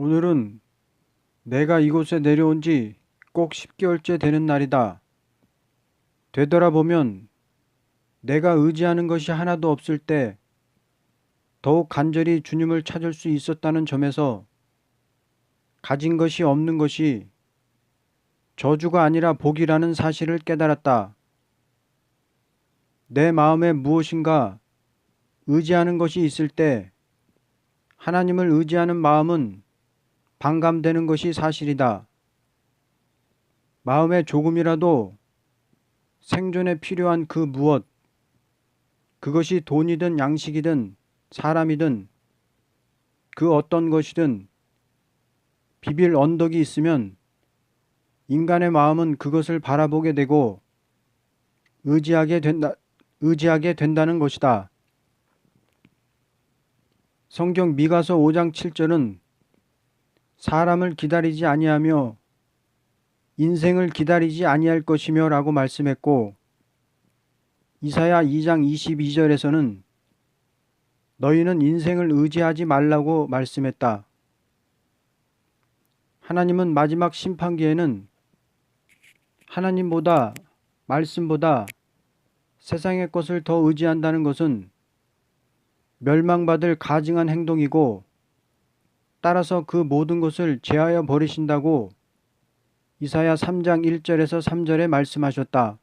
오늘은 내가 이곳에 내려온 지 꼭 10개월째 되는 날이다. 되돌아보면 내가 의지하는 것이 하나도 없을 때 더욱 간절히 주님을 찾을 수 있었다는 점에서 가진 것이 없는 것이 저주가 아니라 복이라는 사실을 깨달았다. 내 마음에 무엇인가 의지하는 것이 있을 때 하나님을 의지하는 마음은 반감되는 것이 사실이다. 마음에 조금이라도 생존에 필요한 그 무엇, 그것이 돈이든 양식이든 사람이든 그 어떤 것이든 비빌 언덕이 있으면 인간의 마음은 그것을 바라보게 되고 의지하게 된다, 의지하게 된다는 것이다. 성경 미가서 5장 7절은 사람을 기다리지 아니하며 인생을 기다리지 아니할 것이며 라고 말씀했고 이사야 2장 22절에서는 너희는 인생을 의지하지 말라고 말씀했다. 하나님은 마지막 심판기에는 하나님보다 말씀보다 세상의 것을 더 의지한다는 것은 멸망받을 가증한 행동이고 따라서 그 모든 것을 제하여 버리신다고 이사야 3장 1절에서 3절에 말씀하셨다.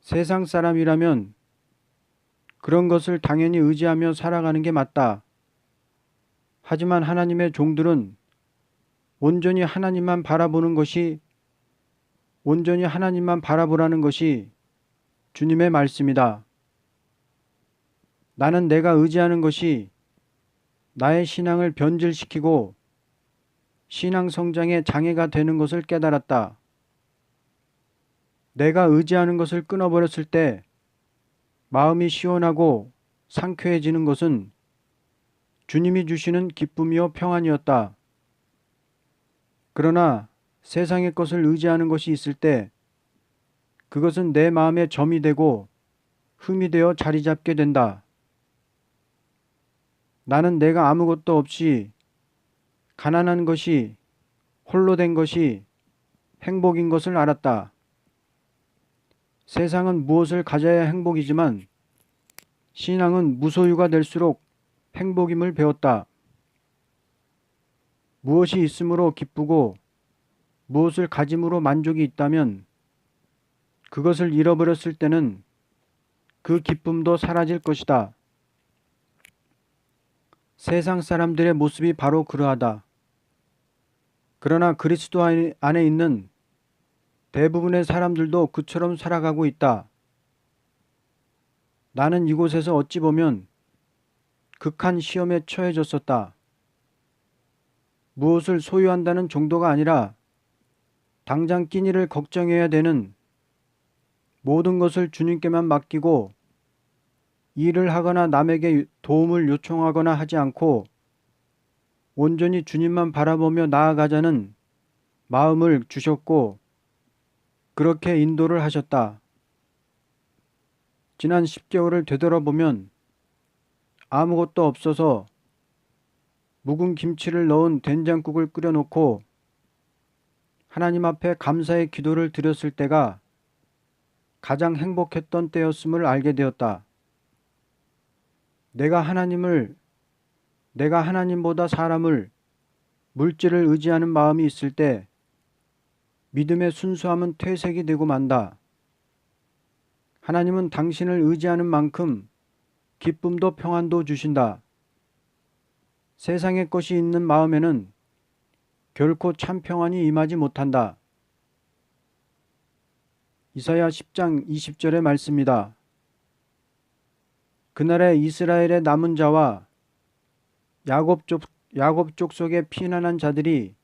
세상 사람이라면 그런 것을 당연히 의지하며 살아가는 게 맞다. 하지만 하나님의 종들은 온전히 하나님만 바라보는 것이 온전히 하나님만 바라보라는 것이 주님의 말씀이다. 나는 내가 의지하는 것이 나의 신앙을 변질시키고 신앙 성장에 장애가 되는 것을 깨달았다. 내가 의지하는 것을 끊어버렸을 때 마음이 시원하고 상쾌해지는 것은 주님이 주시는 기쁨이요 평안이었다. 그러나 세상의 것을 의지하는 것이 있을 때 그것은 내 마음의 점이 되고 흠이 되어 자리 잡게 된다. 나는 내가 아무것도 없이 가난한 것이 홀로 된 것이 행복인 것을 알았다. 세상은 무엇을 가져야 행복이지만 신앙은 무소유가 될수록 행복임을 배웠다. 무엇이 있으므로 기쁘고 무엇을 가짐으로 만족이 있다면 그것을 잃어버렸을 때는 그 기쁨도 사라질 것이다. 세상 사람들의 모습이 바로 그러하다. 그러나 그리스도 안에 있는 대부분의 사람들도 그처럼 살아가고 있다. 나는 이곳에서 어찌 보면 극한 시험에 처해졌었다. 무엇을 소유한다는 정도가 아니라 당장 끼니를 걱정해야 되는 모든 것을 주님께만 맡기고 일을 하거나 남에게 도움을 요청하거나 하지 않고 온전히 주님만 바라보며 나아가자는 마음을 주셨고 그렇게 인도를 하셨다. 지난 10개월을 되돌아보면 아무것도 없어서 묵은 김치를 넣은 된장국을 끓여놓고 하나님 앞에 감사의 기도를 드렸을 때가 가장 행복했던 때였음을 알게 되었다. 내가 하나님을, 내가 하나님보다 사람을, 물질을 의지하는 마음이 있을 때 믿음의 순수함은 퇴색이 되고 만다. 하나님은 당신을 의지하는 만큼 기쁨도 평안도 주신다. 세상의 것이 있는 마음에는 결코 참 평안이 임하지 못한다. 이사야 10장 20절의 말씀이다. 그날에 이스라엘의 남은 자와 야곱 족, 야곱 족속에 피난한 자들이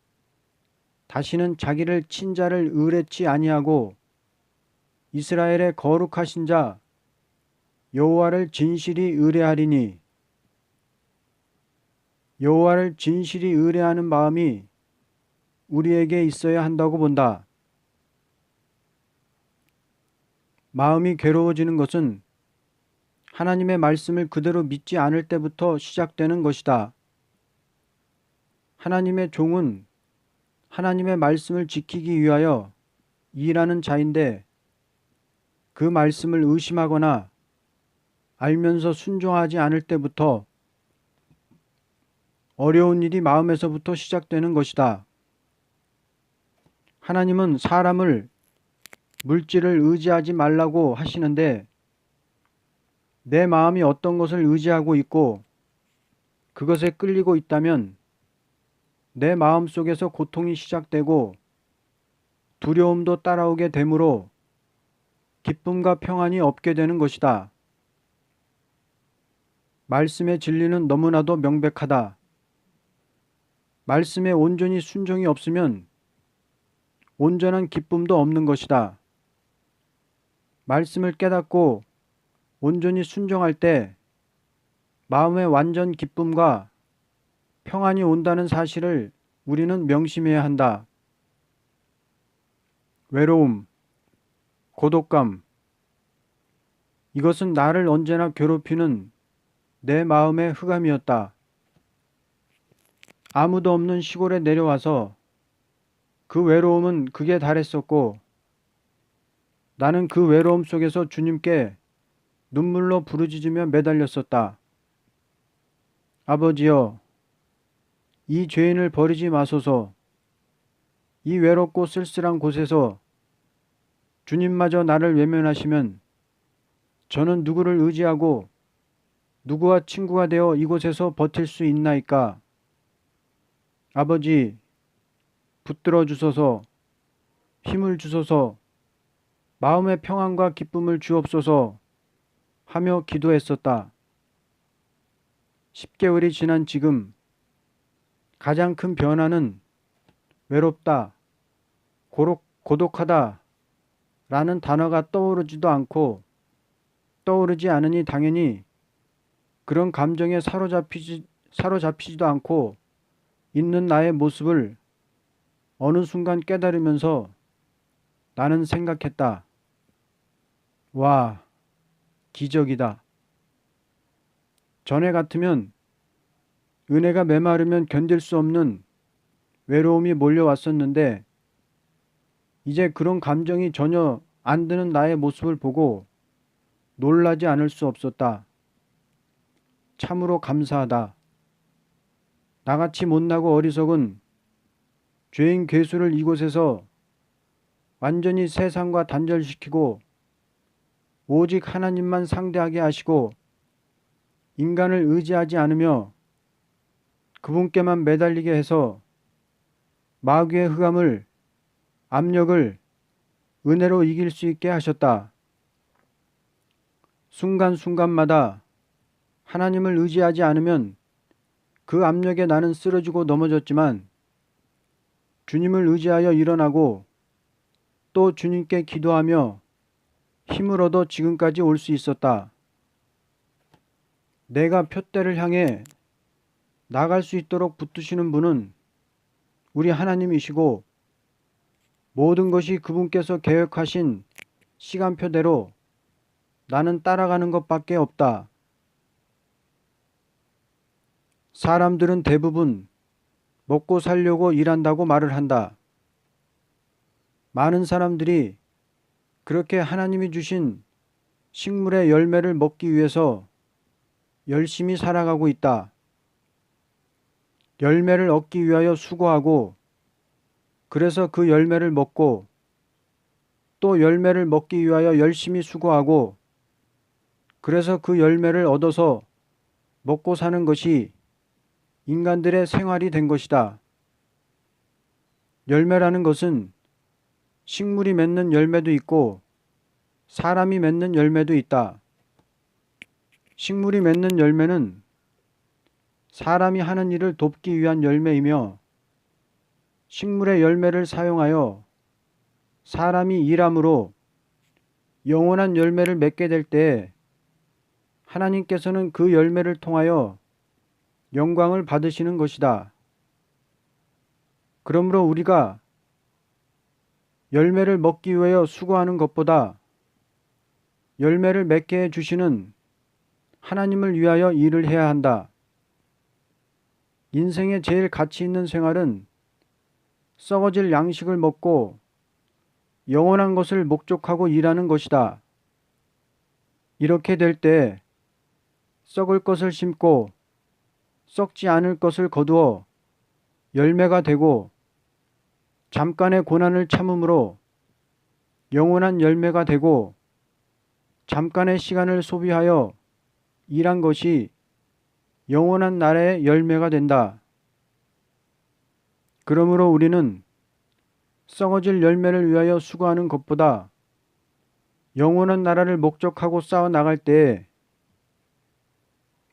다시는 자기를 친자를 의뢰치 아니하고 이스라엘의 거룩하신 자 여호와를 진실이 의뢰하리니 여호와를 진실이 의뢰하는 마음이 우리에게 있어야 한다고 본다. 마음이 괴로워지는 것은 하나님의 말씀을 그대로 믿지 않을 때부터 시작되는 것이다. 하나님의 종은 하나님의 말씀을 지키기 위하여 일하는 자인데 그 말씀을 의심하거나 알면서 순종하지 않을 때부터 어려운 일이 마음에서부터 시작되는 것이다. 하나님은 사람을 물질을 의지하지 말라고 하시는데 내 마음이 어떤 것을 의지하고 있고 그것에 끌리고 있다면 내 마음 속에서 고통이 시작되고 두려움도 따라오게 되므로 기쁨과 평안이 없게 되는 것이다. 말씀의 진리는 너무나도 명백하다. 말씀에 온전히 순종이 없으면 온전한 기쁨도 없는 것이다. 말씀을 깨닫고 온전히 순종할 때 마음의 완전 기쁨과 평안이 온다는 사실을 우리는 명심해야 한다. 외로움, 고독감, 이것은 나를 언제나 괴롭히는 내 마음의 흑암이었다. 아무도 없는 시골에 내려와서 그 외로움은 극에 달했었고 나는 그 외로움 속에서 주님께 눈물로 부르짖으며 매달렸었다. 아버지여, 이 죄인을 버리지 마소서. 이 외롭고 쓸쓸한 곳에서 주님마저 나를 외면하시면 저는 누구를 의지하고 누구와 친구가 되어 이곳에서 버틸 수 있나이까? 아버지, 붙들어 주소서, 힘을 주소서, 마음의 평안과 기쁨을 주옵소서 하며 기도했었다. 10개월이 지난 지금 가장 큰 변화는 외롭다, 고록, 고독하다 라는 단어가 떠오르지도 않고 떠오르지 않으니 당연히 그런 감정에 사로잡히지, 사로잡히지도 않고 있는 나의 모습을 어느 순간 깨달으면서 나는 생각했다. 와, 기적이다. 전에 같으면 은혜가 메마르면 견딜 수 없는 외로움이 몰려왔었는데 이제 그런 감정이 전혀 안 드는 나의 모습을 보고 놀라지 않을 수 없었다. 참으로 감사하다. 나같이 못나고 어리석은 죄인 괴수를 이곳에서 완전히 세상과 단절시키고 오직 하나님만 상대하게 하시고 인간을 의지하지 않으며 그분께만 매달리게 해서 마귀의 흑암을 압력을 은혜로 이길 수 있게 하셨다. 순간순간마다 하나님을 의지하지 않으면 그 압력에 나는 쓰러지고 넘어졌지만 주님을 의지하여 일어나고 또 주님께 기도하며 얻어 지금까지 올 수 있었다. 내가 표대를 향해 나갈 수 있도록 붙드시는 분은 우리 하나님이시고 모든 것이 그분께서 계획하신 시간표대로 나는 따라가는 것밖에 없다. 사람들은 대부분 먹고 살려고 일한다고 말을 한다. 많은 사람들이 그렇게 하나님이 주신 식물의 열매를 먹기 위해서 열심히 살아가고 있다. 열매를 얻기 위하여 수고하고 그래서 그 열매를 먹고 또 열매를 먹기 위하여 열심히 수고하고 그래서 그 열매를 얻어서 먹고 사는 것이 인간들의 생활이 된 것이다. 열매라는 것은 식물이 맺는 열매도 있고 사람이 맺는 열매도 있다. 식물이 맺는 열매는 사람이 하는 일을 돕기 위한 열매이며 식물의 열매를 사용하여 사람이 일함으로 영원한 열매를 맺게 될때 하나님께서는 그 열매를 통하여 영광을 받으시는 것이다. 그러므로 우리가 열매를 먹기 위하여 수고하는 것보다 열매를 맺게 해 주시는 하나님을 위하여 일을 해야 한다. 인생에 제일 가치 있는 생활은 썩어질 양식을 먹고 영원한 것을 목적하고 일하는 것이다. 이렇게 될 때 썩을 것을 심고 썩지 않을 것을 거두어 열매가 되고 잠깐의 고난을 참음으로 영원한 열매가 되고 잠깐의 시간을 소비하여 일한 것이 영원한 나라의 열매가 된다. 그러므로 우리는 썩어질 열매를 위하여 수고하는 것보다 영원한 나라를 목적하고 쌓아 나갈 때에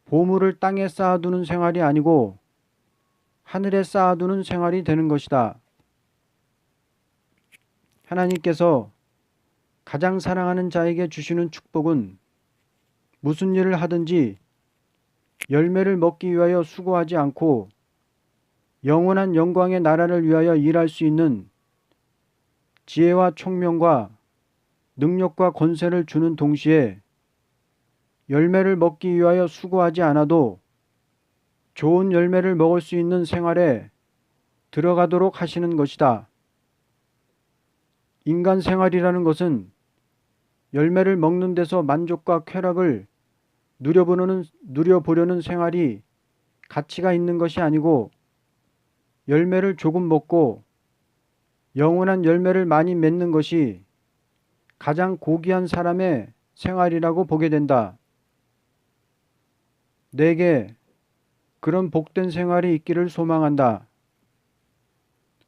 보물을 땅에 쌓아두는 생활이 아니고 하늘에 쌓아두는 생활이 되는 것이다. 하나님께서 가장 사랑하는 자에게 주시는 축복은 무슨 일을 하든지 열매를 먹기 위하여 수고하지 않고 영원한 영광의 나라를 위하여 일할 수 있는 지혜와 총명과 능력과 권세를 주는 동시에 열매를 먹기 위하여 수고하지 않아도 좋은 열매를 먹을 수 있는 생활에 들어가도록 하시는 것이다. 인간 생활이라는 것은 열매를 먹는 데서 만족과 쾌락을 누려보는, 누려보려는 생활이 가치가 있는 것이 아니고 열매를 조금 먹고 영원한 열매를 많이 맺는 것이 가장 고귀한 사람의 생활이라고 보게 된다. 내게 그런 복된 생활이 있기를 소망한다.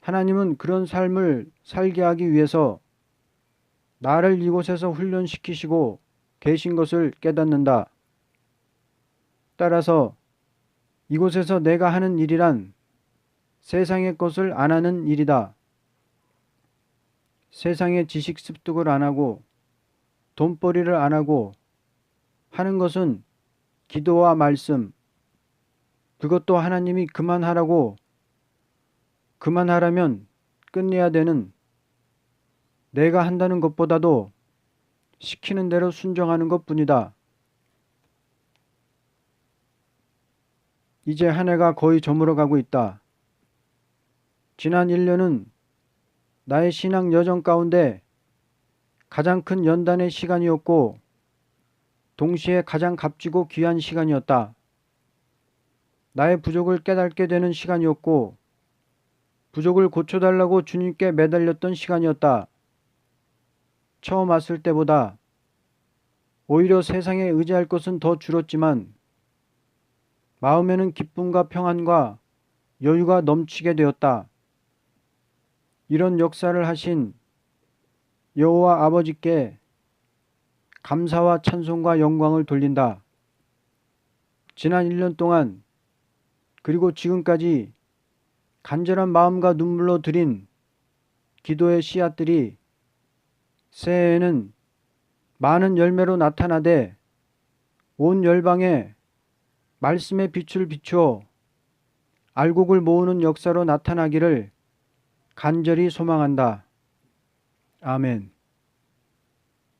하나님은 그런 삶을 살게 하기 위해서 나를 이곳에서 훈련시키시고 계신 것을 깨닫는다. 따라서 이곳에서 내가 하는 일이란 세상의 것을 안 하는 일이다. 세상의 지식 습득을 안 하고 돈벌이를 안 하고 하는 것은 기도와 말씀, 그것도 하나님이 그만하라고 그만하라면 끝내야 되는 내가 한다는 것보다도 시키는 대로 순종하는 것 뿐이다. 이제 한 해가 거의 저물어 가고 있다. 지난 1년은 나의 신앙 여정 가운데 가장 큰 연단의 시간이었고 동시에 가장 값지고 귀한 시간이었다. 나의 부족을 깨닫게 되는 시간이었고 부족을 고쳐달라고 주님께 매달렸던 시간이었다. 처음 왔을 때보다 오히려 세상에 의지할 것은 더 줄었지만 마음에는 기쁨과 평안과 여유가 넘치게 되었다. 이런 역사를 하신 여호와 아버지께 감사와 찬송과 영광을 돌린다. 지난 1년 동안 그리고 지금까지 간절한 마음과 눈물로 드린 기도의 씨앗들이 새해에는 많은 열매로 나타나되 온 열방에 말씀의 빛을 비추어 알곡을 모으는 역사로 나타나기를 간절히 소망한다. 아멘.